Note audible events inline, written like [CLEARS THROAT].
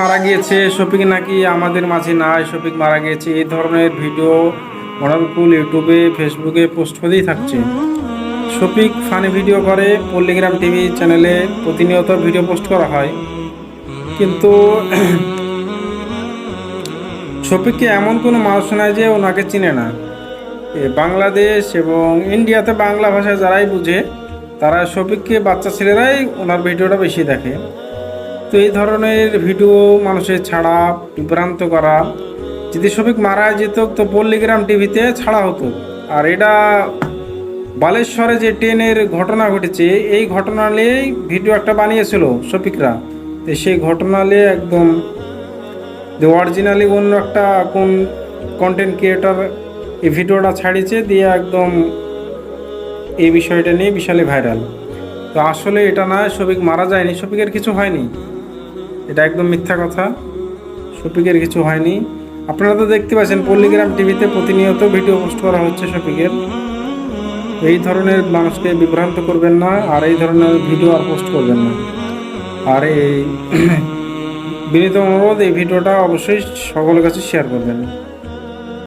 মারা গিয়েছে, শফিক নাকি আমাদের মাঝে নাই, শফিক মারা গিয়েছে, এই ধরনের ভিডিও মডালকুল ইউটিউবে, ফেসবুকে পোস্ট হতেই থাকছে। শফিক ফানি ভিডিও করে, পল্লিগ্রাম টিভি চ্যানেলে প্রতিনিয়ত ভিডিও পোস্ট করা হয়। কিন্তু [CLEARS THROAT] শফিককে এমন কোনো মানুষ নাই যে ওনাকে চিনে না। বাংলাদেশ এবং ইন্ডিয়াতে বাংলা ভাষা যারাই বুঝে, তারা শফিককে বাচ্চা ছেলেরাই ওনার ভিডিওটা বেশি দেখে। তো এই ধরনের ভিডিও মানুষের ছাড়া, বিভ্রান্ত করা, যদি শফিক মারা যেত, তো পল্লীগ্রাম টিভিতে ছাড়া হতো। আর এটা বালেশ্বরে যে ট্রেনের ঘটনা ঘটেছে, এই ঘটনা নিয়েই ভিডিও একটা বানিয়েছিল শফিকরা তো সেই ঘটনা নিয়ে একদম অরিজিনালি অন্য একটা কোন কন্টেন্ট ক্রিয়েটর এই ভিডিওটা ছাড়িয়েছে, দিয়ে একদম এই বিষয়টা নিয়ে বিশালে ভাইরাল তো আসলে এটা না শফিক মারা যায়নি শফিকের কিছু হয়নি। এটা একদম মিথ্যা কথা। শফিকের কিছু হয়নি। আপনারা তো দেখতে পাচ্ছেন, পল্লিগ্রাম টিভিতে প্রতিনিয়ত ভিডিও পোস্ট করা হচ্ছে শফিকের। এই ধরনের মানুষকে বিভ্রান্ত করবেন না, আর এই ধরনের ভিডিও আর পোস্ট করবেন না। আর এই [CLEARS THROAT] বিনীত অনুরোধ, এই ভিডিওটা অবশ্যই সকলের কাছে শেয়ার করবেন।